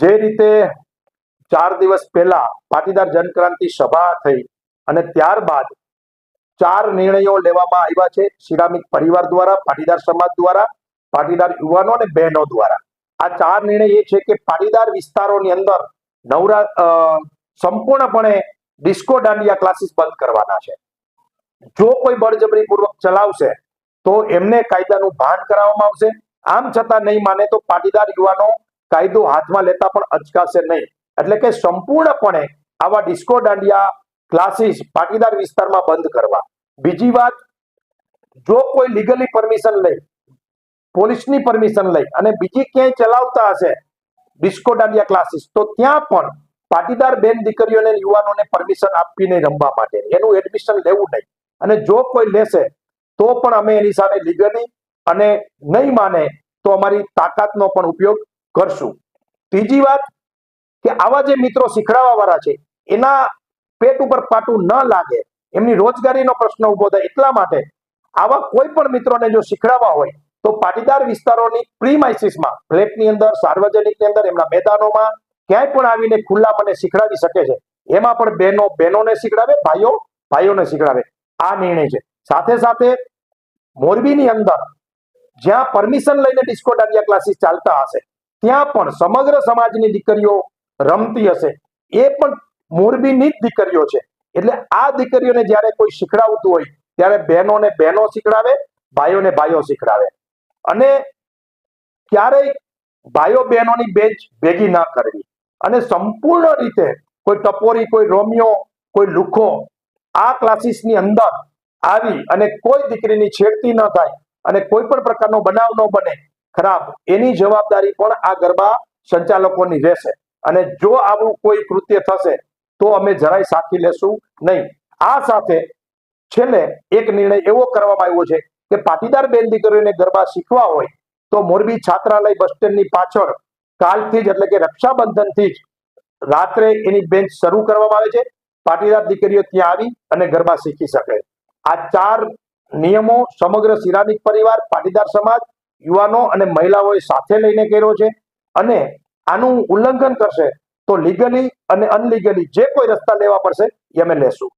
જે રીતે ચાર દિવસ પહેલા પાટીદાર જનક્રાંતિ સભા થઈ અને ત્યારબાદ ચાર નિર્ણયો લેવામાં આવ્યા છે સિરામિક પરિવાર દ્વારા, પાટીદાર સમાજ દ્વારા, પાટીદાર યુવાનો અને બહેનો દ્વારા. આ ચાર નિર્ણય એ છે કે પાટીદાર વિસ્તારોની અંદર નવરા સંપૂર્ણપણે ડિસ્કો દાંડિયા ક્લાસીસ બંધ કરવાના છે. જો કોઈ બળજબરીપૂર્વક ચલાવશે, તો એમને કાયદાનું ભાન કરાવવામાં આવશે. આમ છતાં નહીં માને તો પાટીદાર યુવાનો કાયદો હાથમાં લેતા પણ અચકાશે નહીં. એટલે કે સંપૂર્ણપણે આવા ડિસ્કો દાંડિયા ક્લાસીસ પાટીદાર વિસ્તારમાં બંધ કરવા. બીજી વાત, જો કોઈ લીગલી પરમિશન લઈ પોલીસની પરમિશન લઈ અને બીજી ક્યાંય ચલાવતા હશે ડિસ્કો દાંડિયા ક્લાસીસ તો ત્યાં પણ પાટીદાર બેન દીકરીઓને, યુવાનોને પરમિશન આપવી નહીં રમવા માટે. એનું એડમિશન લેવું નહીં. અને જો કોઈ લેશે, તો પણ અમે એની સામે લીગલી અને નહીં માને, તો અમારી તાકાતનો પણ ઉપયોગ કરશું. ત્રીજી વાત કે આવા જે મિત્રો શીખડાવવા વાળા છે, એના પેટ ઉપર પાટું ન લાગે. એમની રોજગારીનો પ્રશ્ન ઊભો થાય એટલા માટે આવા કોઈ પણ મિત્રોને જો શીખડાવવા હોય, તો પાટીદાર વિસ્તારોની પ્રીમાઇસીસમાં ફ્લેટની અંદર, સાર્વજનિકની અંદર, એમના મેદાનોમાં ક્યાંય પણ આવીને ખુલ્લા મને શીખડાવી શકે છે. એમાં પણ બહેનો, બહેનોને શીખડાવે, ભાઈઓ, ભાઈઓને શીખડાવે. આ નિર્ણય છે. સાથે સાથે મોરબીની અંદર જ્યાં પરમિશન લઈને ડિસ્કો ડાંડિયા ક્લાસીસ ચાલતા હશે ત્યાં પણ સમગ્ર સમાજની દીકરીઓ રમતી હશે. એ પણ મોરબીની જ દીકરીઓ છે. એટલે આ દીકરીઓને જ્યારે કોઈ શીખડાવતું હોય, ત્યારે બહેનોને બહેનો શીખડાવે, ભાઈઓને ભાઈઓ શીખડાવે. અને ક્યારેય ભાઈઓ બહેનોની બેચ ભેગી ના કરવી. અને સંપૂર્ણ રીતે કોઈ ટપોરી, કોઈ રોમિયો, કોઈ લુખો આ ક્લાસીસની અંદર આવી અને કોઈ દીકરીની છેડતી ન થાય અને કોઈ પણ પ્રકારનો બનાવ ન બને ખરાબ. એની જવાબદારી પણ આ ગરબા સંચાલકોની રહેશે. અને જો આવું કોઈ કૃત્ય થશે, તો અમે જરાય સાખી લેશું નહીં. આ સાથે છેલ્લે એક નિર્ણય એવો કરવામાં આવ્યો છે કે પાટીદાર બેન દીકરીઓને ગરબા શીખવા હોય, તો મોરબી છાત્રાલય બસ સ્ટેન્ડની પાછળ કાલથી જ એટલે કે રક્ષાબંધનથી જ રાત્રે એની બેન્ચ શરૂ કરવામાં આવે છે. પાટીદાર દીકરીઓ ત્યાં આવી અને ગરબા શીખી શકે. આ ચાર નિયમો સમગ્ર સિરામિક પરિવાર, પાટીદાર સમાજ યુવાનો અને મહિલાઓએ સાથે લઈને કર્યો છે અને આનું ઉલ્લંઘન કરશે તો લીગલી અને અનલીગલી જે કોઈ રસ્તા લેવા પડશે એ અમે લેશું.